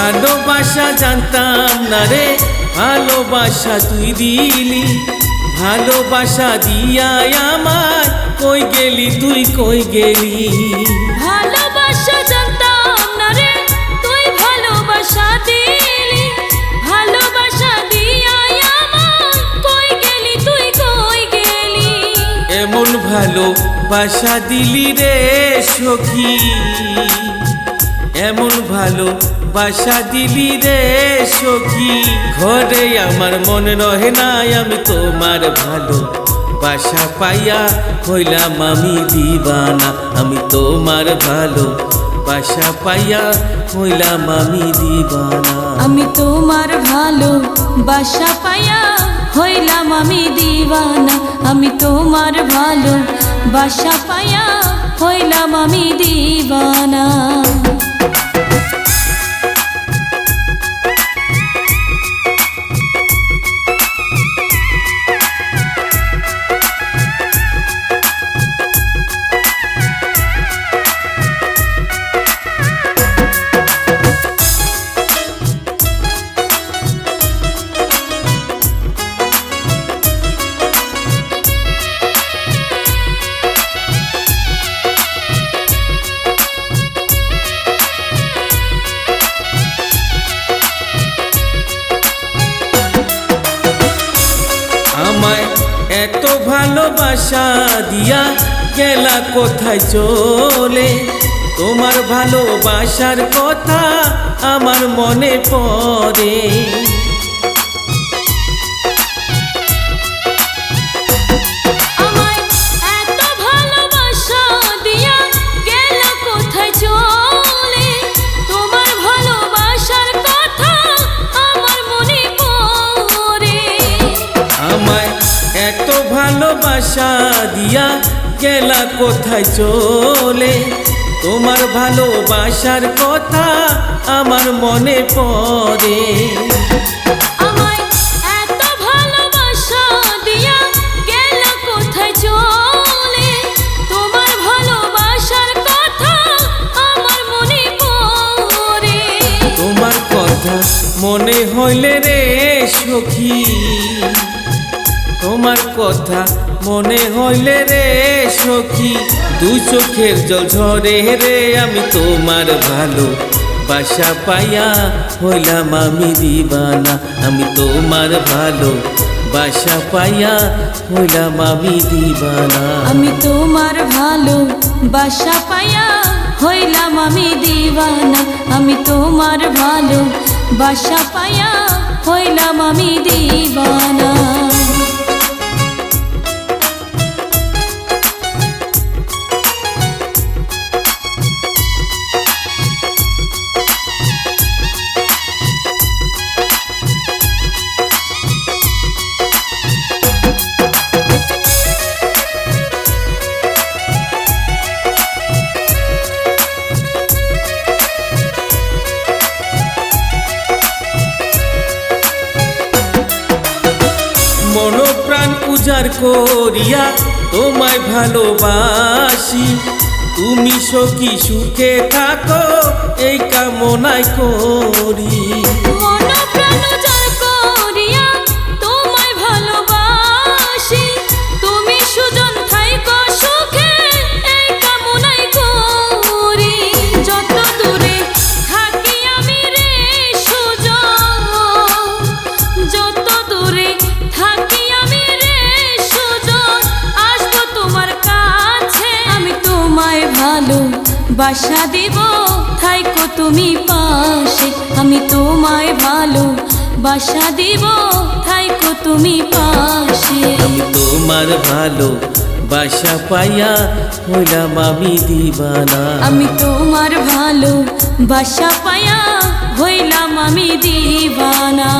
ভালোবাসা জানতাম না রে ভালোবাসা তুই দিলি। ভালোবাসা দিয়াই আমার কই গেলি তুই কই গেলি? ভালোবাসা জানতাম না রে তুই ভালোবাসা দিলি। ভালোবাসা দিয়াই আমার কই গেলি তুই কই গেলি? এমন ভালোবাসা দিলি রে সখী। এমন ভালো বাসা দিলি রে সখী। ঘরে আমার মন রহে নাই, আমি তোমার ভালো বাসা পাইয়া হইলাম আমি দিবানা। আমি তোমার ভালো বাসা পাইয়া হইলাম আমি দিবানা। আমি তোমার ভালো বাসা পাইয়া হইলাম আমি দিবানা। আমি তোমার ভালো বাসা পাইয়া হইলাম আমি দিওয়ানা এত ভালোবাসা দিয়া গেলা কোথায় চলে? তোমার ভালোবাসার কথা আমার মনে পড়ে। ভালোবাসা দিয়া গেলা কোথায় চলে? তোমার ভালোবাসার কথা আমার মনে পড়ে। মনে মনে হইলে রে সখী। তোমার কথা মনে হইলে রে সখী, দু চোখের জল ঝরে রে, আমি তোমার ভালো বাসা পাইয়া হইলাম আমি দিবানা। আমি তোমার ভালো বাসা পাইয়া হইলাম আমি দিবানা। আমি তোমার ভালো বাসা পাইয়া হইলাম আমি দিবানা। আমি তোমার ভালো বাসা পাইয়া হইলাম আমি দিওয়ানা উজাড় করিয়া তোমায় ভালোবাসি। তুমি সখী সুখে থাকো এই কামনায় করি। বাসা দিব। থাইকো তুমি পাশে আমি তোমায় ভালো। বাসা দিব। থাইকো তুমি পাশে। আমি তোমার ভালো বাসা পাইয়া হইলাম আমি দিবানা। আমি তোমার ভালো বাসা পায়া হইলাম আমি দিবানা।